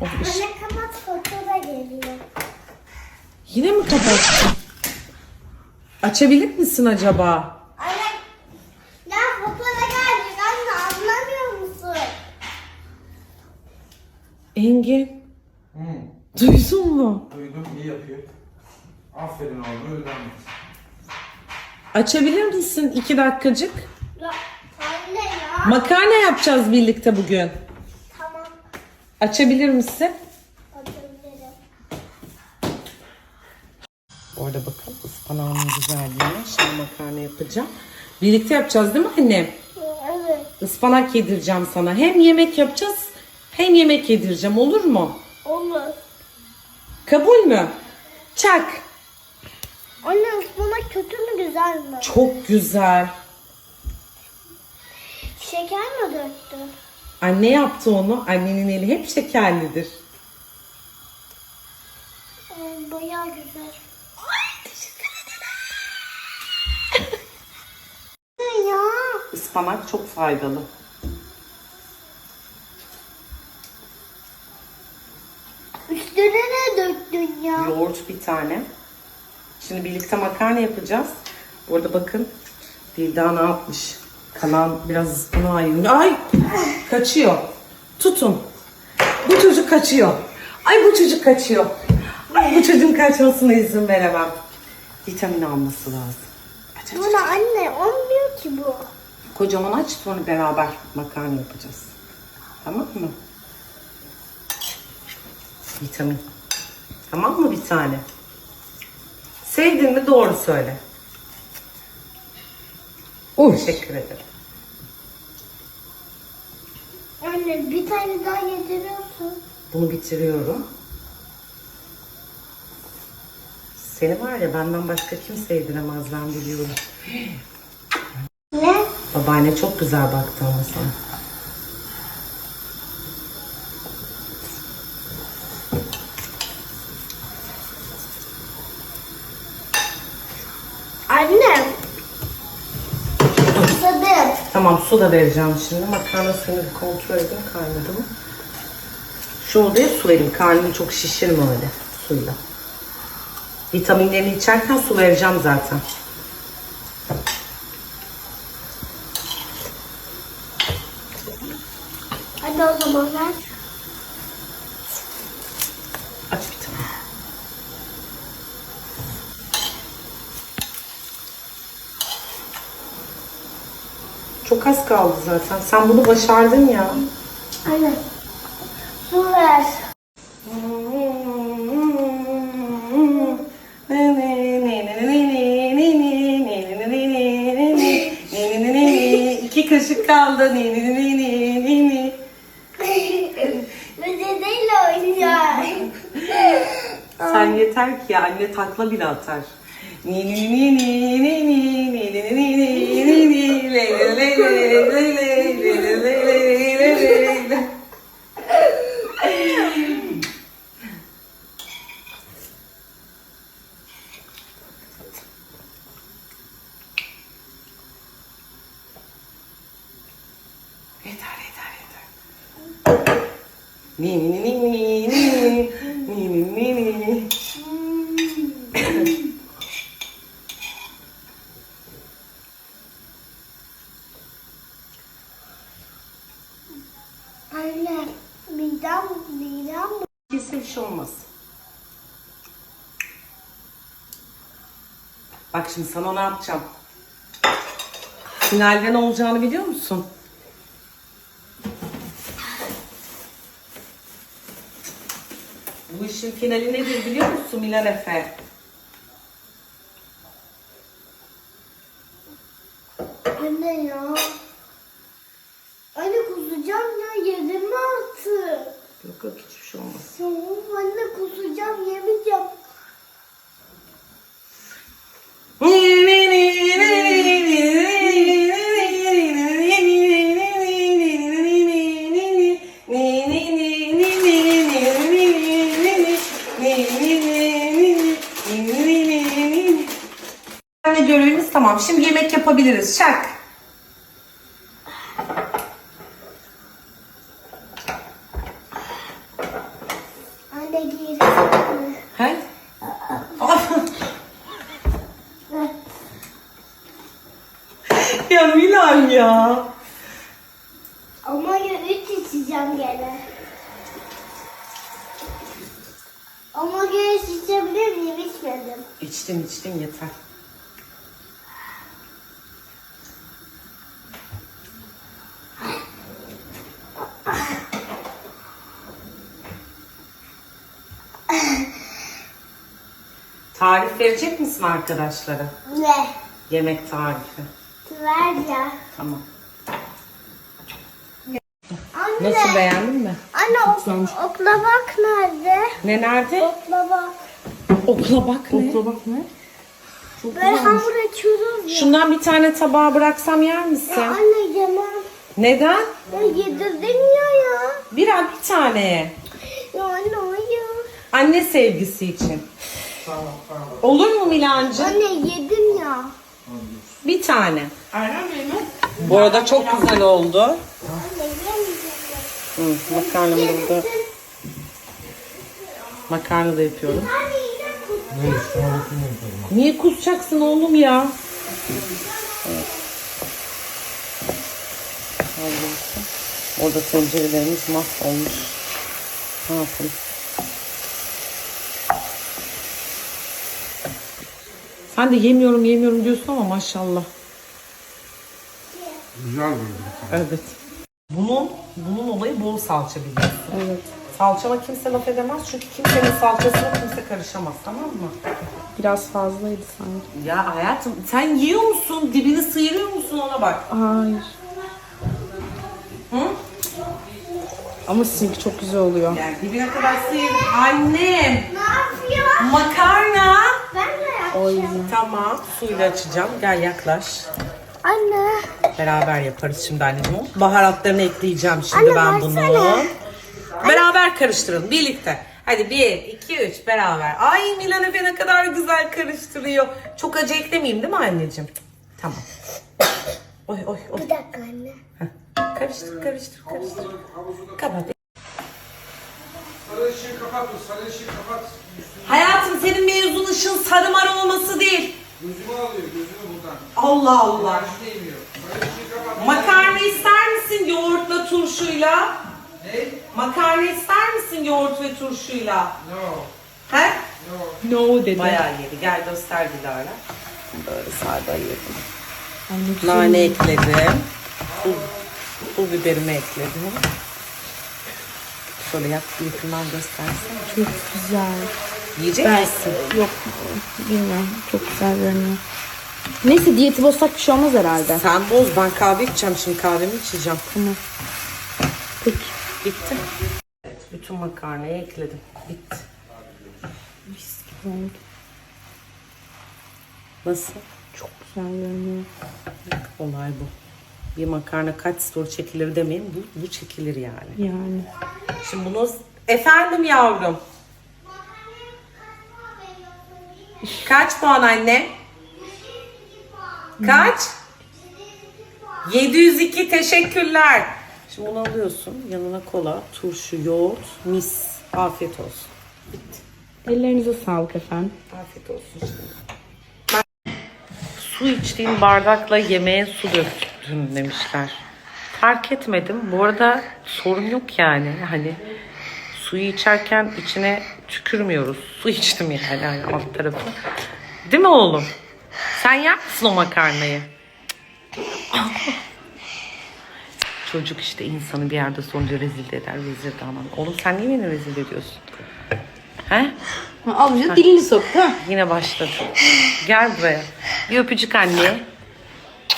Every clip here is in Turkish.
Of, iş- Anne kapat fatura geliyor. Yine mi kapattın? Açabilir misin acaba? Anne ya fatura geldi anne anlamıyor musun? Engin, Hı, duydun mu? duydum iyi yapıyor. Aferin oğlum et. Açabilir misin iki dakikacık? Ya anne ya. Makarna yapacağız birlikte bugün. Açabilir misin? atabilirim. Orada bakın ıspanağımın güzelliğine. Şimdi makarna yapacağım. Birlikte yapacağız değil mi annem? Evet Ispanak yedireceğim sana. Hem yemek yapacağız hem yemek yedireceğim olur mu? olur. Kabul mü? Çak. Anne ıspanak kötü mü güzel mi? Çok güzel. Şeker mi döktün? Anne yaptı onu. Annenin eli hep şekerlidir. Ee, bayağı güzel. Ya? Ispanak çok faydalı. Üstüne ne döktün ya? Yoğurt bir tane. Şimdi birlikte makarna yapacağız. Bu arada bakın Dilda ne yapmış? Kalan biraz ıspanağı ayırmış. Ay kaçıyor. Tutun. Bu çocuk kaçıyor. Ay bu çocuk kaçıyor. Ay bu çocuğun kaçmasına izin veremem. Vitamin alması lazım. Aç aç. Buna anne olmuyor ki bu. Kocaman aç sonra beraber makarna yapacağız. Tamam mı? Vitamin. Tamam mı bir tane? Sevdin mi doğru söyle. Teşekkür ederim. Anne bir tane daha yediriyorsun. Bunu bitiriyorum. Seni var ya benden başka kim sevdiremez ben biliyorum. Ne? Babaanne çok güzel baktı ama sana. Anne. Susadım. Tamam su da vereceğim şimdi. Makarna suyunu bir kontrol edin kaynadı mı? Şu odaya su verin. Karnını çok şişirme öyle suyla. Vitaminlerini içerken su vereceğim zaten. Hadi o zaman ver. kaldı zaten. Sen bunu başardın ya. Aynen. Su ver. İki kaşık kaldı. Ne ne ne ne ne ne. Sen yeter ki ya anne takla bile atar. Ni ni ni ni ni ni Anne. Midem, midem. Kesin bir şey olmaz. Bak şimdi sana ne yapacağım. Finalde ne olacağını biliyor musun? Bu işin finali nedir biliyor musun Milan Efe? Anne ya. Anne kusacağım ya yedirme artık. Yok yok hiçbir şey olmaz. Ya of anne kusacağım yemeyeceğim. Yani görevimiz tamam. Şimdi yemek yapabiliriz. Şak. Anne giysene. He? ya Milan ya. Ama ya üç içeceğim gene. Ama gene içebilir miyim? İçmedim. İçtin içtin yeter. Tarif verecek misin arkadaşlara? Ne? Yemek tarifi. Ver ya. Tamam. Anne. Nasıl beğendin mi? Anne ok, oklamak nerede? Ne nerede? Oklamak. Okla bak ne? Okla bak ne? Böyle hamur açıyoruz ya. Şundan bir tane tabağa bıraksam yer misin? Ya anne yemem. Neden? Ya yedirdin ya ya. Bir an bir tane. Ya anne hayır. Anne sevgisi için. Tamam tamam. Olur mu Milancığım? Anne yedim ya. Bir tane. Bu arada çok güzel oldu. Hı, makarnam burada. Makarna da yapıyorum. Ne yapalım. Niye kusacaksın oğlum ya? Evet. Allah'ım. Orada tencerelerimiz mahvolmuş. Ne yapalım? Sen de yemiyorum yemiyorum diyorsun ama maşallah. Güzel böyle. Evet. Bunun bunun olayı bol salça biliyorsun. Evet. Salçama kimse laf edemez çünkü kimsenin salçasına kimse karışamaz tamam mı? Biraz fazlaydı sanki. Ya hayatım sen yiyor musun? Dibini sıyırıyor musun ona bak. Hayır. Hı? Ama sizinki çok güzel oluyor. Yani dibine kadar sıyır. Annem Ne yapıyor? makarna. Ben de O yapacağım. yüzden. Tamam suyla açacağım. Gel yaklaş. Anne. Beraber yaparız şimdi anneciğim. Baharatlarını ekleyeceğim şimdi Anne, ben bunu. versene. Beraber karıştırın birlikte. Hadi bir, iki, üç beraber. Ay Milan Efe ne kadar güzel karıştırıyor. Çok acı eklemeyeyim değil mi anneciğim? Tamam. Oy oy oy. Bir dakika anne. Heh. Karıştır karıştır karıştır. Kapat. Sarı ışığı kapat, sarı ışığı kapat. Hayatım senin mevzun ışın sarı mar olması değil. Gözümü alıyor, gözümü buradan. Allah Allah. Karşı değmiyor. Sarı ışığı kapat. Makarna ister misin yoğurtla turşuyla? Ne? Makarna ister misin yoğurt ve turşuyla? No. He? No. No dedi. Bayağı yedi. Gel göster Dilara. Böyle sade yedim. Nane ekledim. Pul, pul biberimi ekledim. Şöyle yap yakından göstersene. Çok güzel. Yiyecek misin? Yok bilmiyorum. Çok güzel görünüyor. Neyse diyeti bozsak bir şey olmaz herhalde. Sen boz ben kahve içeceğim şimdi kahvemi içeceğim. Tamam. Peki. Bitti. Evet, bütün makarnayı ekledim. Bitti. Mis gibi oldu. Nasıl? Çok güzel görünüyor. Olay bu. Bir makarna kaç story çekilir demeyin. Bu, bu çekilir yani. Yani. Şimdi bunu... Efendim yavrum. Kaç puan anne? Kaç? 702 teşekkürler. Şimdi bunu alıyorsun. Yanına kola, turşu, yoğurt, mis. Afiyet olsun. Bitti. Ellerinize sağlık efendim. Afiyet olsun. Ben su içtiğim bardakla yemeğe su döktün demişler. Fark etmedim. Bu arada sorun yok yani. Hani suyu içerken içine tükürmüyoruz. Su içtim yani, yani alt tarafı. Değil mi oğlum? Sen yer misin o makarnayı? Çocuk işte insanı bir yerde sonunca rezil de eder, vezir de aman. Oğlum sen niye beni rezil ediyorsun? He? Avucu dilini soktu. ha. Yine başladı. Gel buraya. Bir öpücük anne.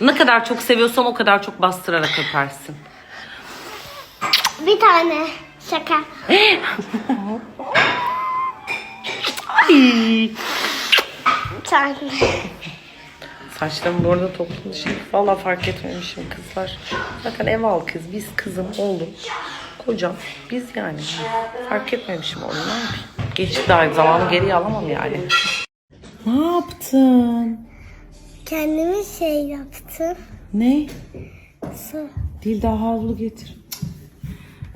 Ne kadar çok seviyorsan o kadar çok bastırarak öpersin. Bir tane. Şaka. Ay. Bir tane. Saçlarım bu arada topladı şimdi. Valla fark etmemişim kızlar. Zaten ev al kız. Biz kızım, oğlum, kocam. Biz yani. Fark etmemişim. Ne yapayım? Geçti daha zamanı geriye alamam yani. Ne yaptın? Kendime şey yaptım. Ne? Su. Dil daha havlu getir.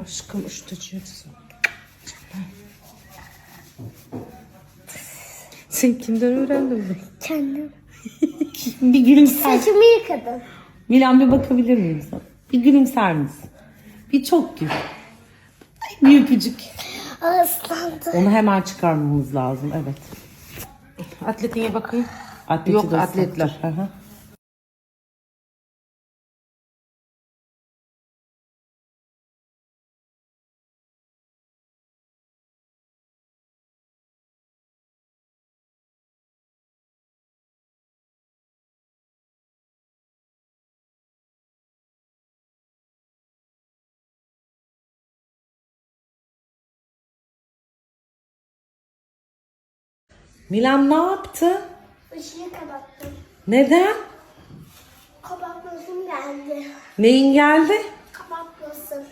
Aşkım üşütücü. Sen kimden öğrendin bunu? Kendim. bir gülümser. Saçımı yıkadım. Milan bir bakabilir miyim sana? Bir gülümser misin? Bir çok gül. Ay, bir öpücük. Islandı. Onu hemen çıkarmamız lazım. Evet. Atletine bakayım. Atleti Yok, de atletler. ıslattık. Hı hı. Milan ne yaptı? Işığı kapattım. Neden? Kapatmasın geldi. Neyin geldi? Kapatmasın.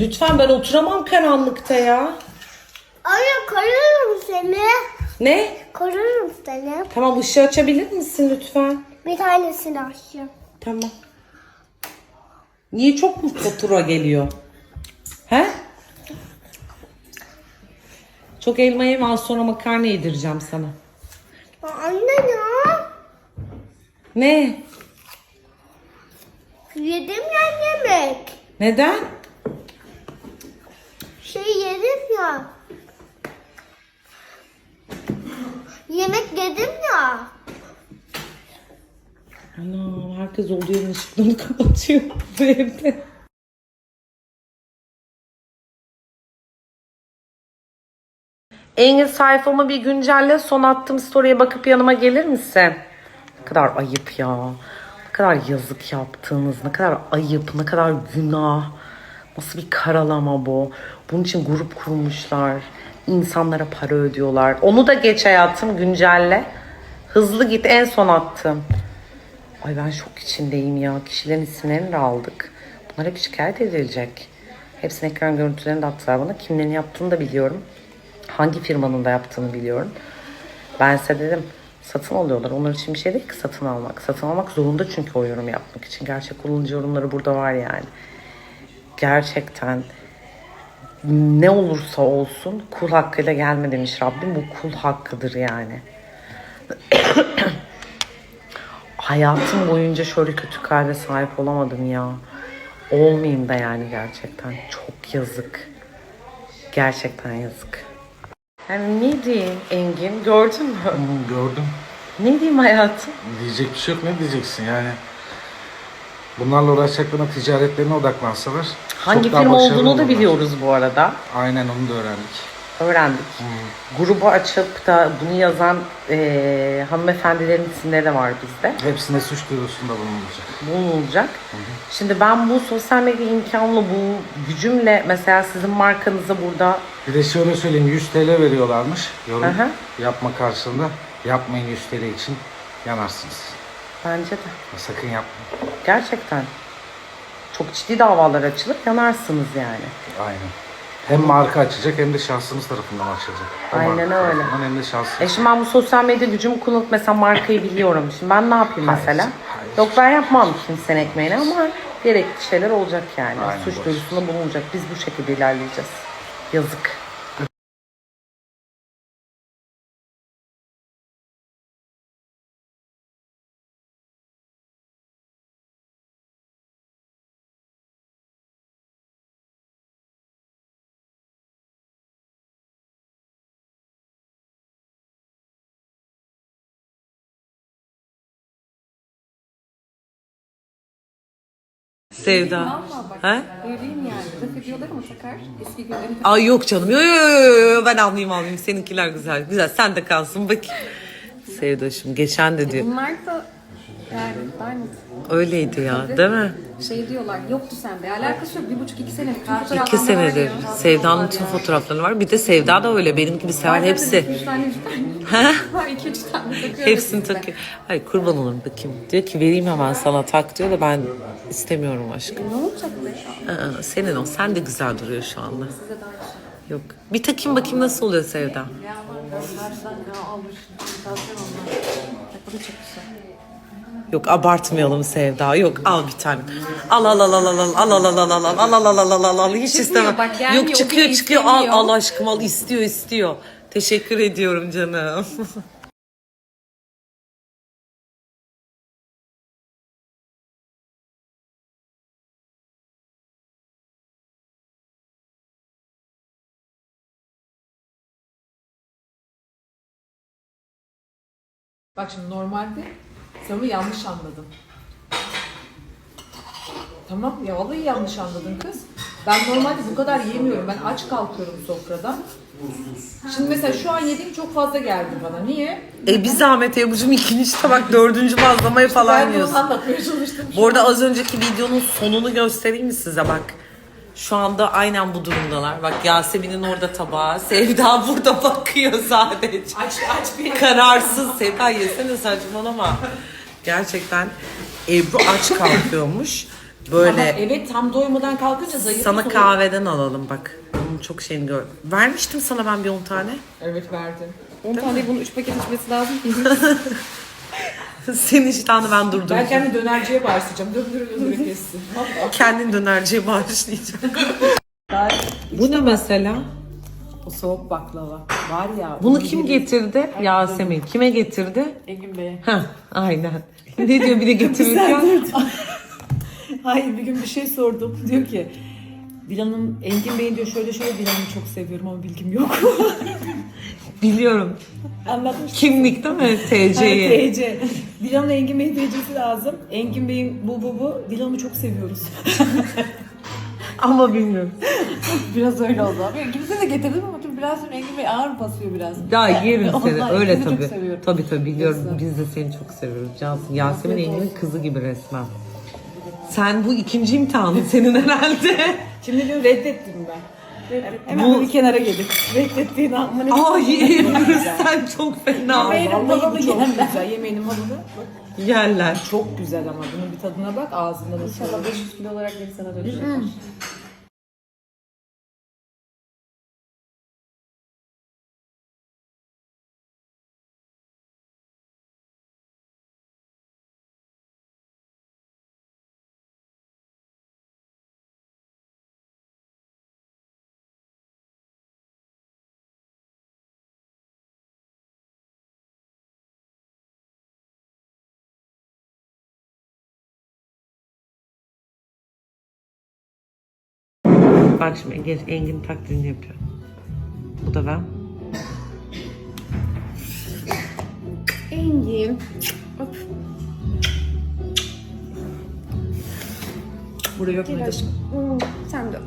Lütfen ben oturamam karanlıkta ya. Anne korurum seni. Ne? Korurum seni. Tamam ışığı açabilir misin lütfen? Bir tanesini açacağım. Tamam. Niye çok mu fatura geliyor? He? Çok elma yeme az sonra makarna yedireceğim sana. Ya Anne ya. Ne? Yedim ya yemek. Neden? Şey yedim ya. Yemek yedim ya. Ana herkes yerin ışıklarını kapatıyor bu evde. Engin sayfamı bir güncelle son attığım story'e bakıp yanıma gelir misin? Ne kadar ayıp ya. Ne kadar yazık yaptığınız, ne kadar ayıp, ne kadar günah. Nasıl bir karalama bu. Bunun için grup kurmuşlar. İnsanlara para ödüyorlar. Onu da geç hayatım güncelle. Hızlı git en son attım. Ay ben şok içindeyim ya. Kişilerin isimlerini de aldık. Bunlar hep şikayet edilecek. Hepsinin ekran görüntülerini de attılar bana. Kimlerin yaptığını da biliyorum. Hangi firmanın da yaptığını biliyorum. Ben size dedim satın alıyorlar. Onlar için bir şey değil ki satın almak. Satın almak zorunda çünkü o yorum yapmak için. Gerçek kullanıcı yorumları burada var yani. Gerçekten ne olursa olsun kul hakkıyla gelme demiş Rabbim. Bu kul hakkıdır yani. Hayatım boyunca şöyle kötü kalbe sahip olamadım ya. Olmayayım da yani gerçekten. Çok yazık. Gerçekten yazık. Yani ne diyeyim Engin? Gördün mü? Hmm, gördüm. Ne diyeyim hayatım? Diyecek bir şey yok. Ne diyeceksin yani? Bunlarla uğraşacaklarına ticaretlerine odaklansalar. Hangi başarılı olduğunu da biliyoruz bu arada. Aynen onu da öğrendik. Öğrendik. Grubu açıp da bunu yazan eee hanımefendilerin isimleri de var bizde. Hepsine suç duyurusunda bulunulacak. bulunacak. Şimdi ben bu sosyal medya imkanlı bu gücümle mesela sizin markanıza burada Bir de şöyle söyleyeyim 100 TL veriyorlarmış yorum Aha. yapma karşılığında. Yapmayın 100 TL için yanarsınız. bence de Sakın yapmayın. gerçekten çok ciddi davalar açılır yanarsınız yani. Aynen. Hem marka açacak hem de şahsınız tarafından açılacak. Hem Aynen marka öyle. tarafından Hem de şahsınız. E şimdi ben bu sosyal medya gücümü kullanıp mesela markayı biliyorum. Şimdi ben ne yapayım Hayır, mesela? hayır. Yok ben yapmam kimsenin ekmeğini ama gerekli şeyler olacak yani. Aynen, Suç duyurusunda bulunacak. Biz bu şekilde ilerleyeceğiz. Yazık. Sevda. Ha? Öyleyim yani. Laf ediyorlar ama takar. Eski Ay yok canım. Yo, yo, yo, yo. Ben almayayım almayayım. Seninkiler güzel. Güzel. Sen de kalsın bakayım. Sevdaşım geçen de diyor. Bunlar da yani Diamond Öyleydi ya değil mi? Şey diyorlar yoktu sende. Alakası yok. Bir buçuk iki sene. Bütün İki senedir. Sevda'nın tüm fotoğrafları var. Bir de Sevda da öyle. Benim gibi sever hepsi. üç tane, üç tane. Var iki üç tane takıyorum. Hepsini size. takıyor. Ay kurban olurum bakayım. Diyor ki vereyim hemen sana tak diyor da ben istemiyorum aşkım. Ne olacak be? Aa, senin o. Sen de güzel duruyor şu anda. Size aynı şey. Yok. Bir takayım bakayım nasıl oluyor Sevda. Ya var ya. Harbiden ya almış. İmitasyon onlar. Bak bu da çok güzel. Yok abartmayalım Sevda. Yok al bir tane. Al al al al al al al al al al al al al al al al al al hiç istemem. bak, gelmiyor, Yok çıkıyor çıkıyor al istemiyor. al aşkım al istiyor istiyor. Teşekkür ediyorum canım. Bak şimdi normalde bunu yanlış anladın. Tamam ya vallahi yanlış anladın kız. Ben normalde bu kadar yemiyorum. Ben aç kalkıyorum sofradan. Şimdi mesela şu an yediğim çok fazla geldi bana. Niye? E bir zahmet Ebru'cum ikinci tabak dördüncü bazlamayı falan ben de yiyorsun. anlatmaya çalıştım. Bu arada az önceki videonun sonunu göstereyim mi size bak. Şu anda aynen bu durumdalar. Bak Yasemin'in orada tabağı. Sevda burada bakıyor sadece. Aç aç bir Kararsız. Sevda yesene saçmalama. Gerçekten Ebru aç kalkıyormuş. Ama Böyle evet tam doymadan kalkınca zayıf sana kahveden alalım bak. Onun çok şeyini gör. Vermiştim sana ben bir 10 tane. Evet verdin. 10 tane bunu 3 paket içmesi lazım ki. Senin iştahını ben durduracağım. ben kendi dönerciye başlayacağım. Döndüre döndüre kessin. Valla. Kendin dönerciye bağışlayacağım. Bu ne mesela? O soğuk baklava. Var ya. Bunu kim getirdi? Yasemin. Kime getirdi? Engin Bey'e. Heh, aynen. Ne diyor bir de getirirken? Hayır bir gün bir şey sordum. Diyor ki Dilan'ın Engin Bey'in diyor şöyle şöyle Dilan'ı çok seviyorum ama bilgim yok. Biliyorum. Anlatmış. Kimlik değil mi? TC'yi. TC. Dilan'ın Engin Bey'in TC'si lazım. Engin Bey'in bu bu bu. Dilan'ı çok seviyoruz. Ama bilmiyorum. biraz öyle oldu abi. Kimse de getirdim ama tabii biraz Bey ağır basıyor biraz. Ya yerim seni. Öyle tabii. Tabii tabii biliyorum. Biz de seni çok seviyoruz. Cansın. Yasemin Engin'in kızı gibi resmen. Sen bu ikinci imtihanın senin herhalde. Şimdi diyor reddettim ben. Hemen Bu- bir kenara gelip reddettiğin amma ne Ay sen çok fena. Yemeğinin yenmez. güzel. Yemeğinin malını. Bak, Yerler. Çok güzel ama bunun bir tadına bak ağzında nasıl. İnşallah 500 kilo olarak geri sana dönecek. Bak şimdi Engin, Engin taklidini yapıyor. Bu da ben. Engin. Buraya öpmedi. Sen de öp.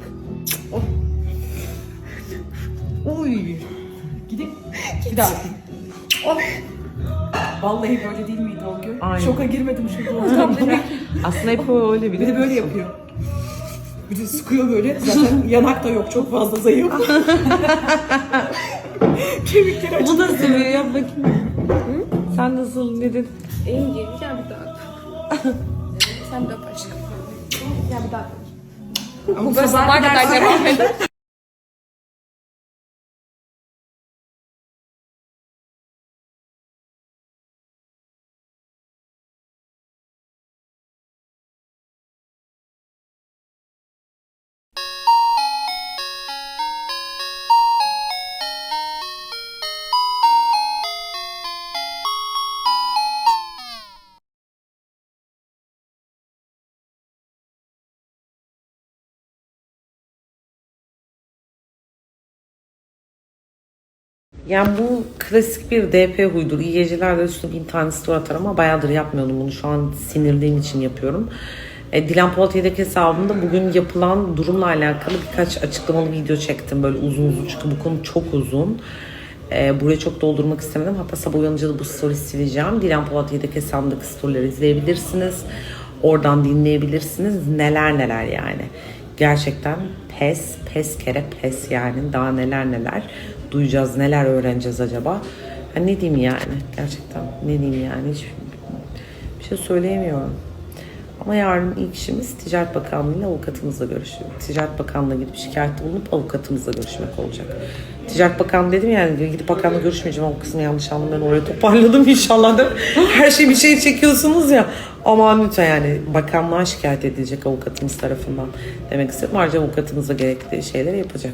Oy. Gidin. Bir daha gidin. Vallahi böyle değil miydi o gün? Aynen. Şoka girmedim oradan bırak. Aslında hep öyle Bir de böyle musun? yapıyor. Bir de sıkıyor böyle. Zaten yanak da yok. Çok fazla zayıf. Kemikleri açık. Bu da seviyor yap bakayım. Sen nasıl dedin? Engin gel bir daha. Sen de öp aşkım. Gel bir daha öp. Bu sabaha kadar devam eder. Yani bu klasik bir DP huydur. İyi gecelerle üstüne bin tane story atar ama bayağıdır yapmıyordum bunu. Şu an sinirliğim için yapıyorum. E, Dilan Polat yedek hesabımda bugün yapılan durumla alakalı birkaç açıklamalı video çektim. Böyle uzun uzun çünkü bu konu çok uzun. E, buraya çok doldurmak istemedim. Hatta sabah uyanınca da bu story sileceğim. Dilan Polat yedek hesabımdaki storyleri izleyebilirsiniz. Oradan dinleyebilirsiniz. Neler neler yani. Gerçekten pes, pes kere pes yani. Daha neler neler duyacağız, neler öğreneceğiz acaba. Ha, ne diyeyim yani gerçekten ne diyeyim yani hiç bir şey söyleyemiyorum. Ama yarın ilk işimiz Ticaret Bakanlığı ile avukatımızla görüşmek. Ticaret Bakanlığı'na gidip şikayette bulunup avukatımızla görüşmek olacak. Ticaret Bakanlığı dedim yani gidip bakanla görüşmeyeceğim o kısmı yanlış anladım ben oraya toparladım inşallah da her şey bir şey çekiyorsunuz ya aman lütfen yani bakanlığa şikayet edilecek avukatımız tarafından demek istedim. Ayrıca avukatımız gerekli şeyleri yapacak.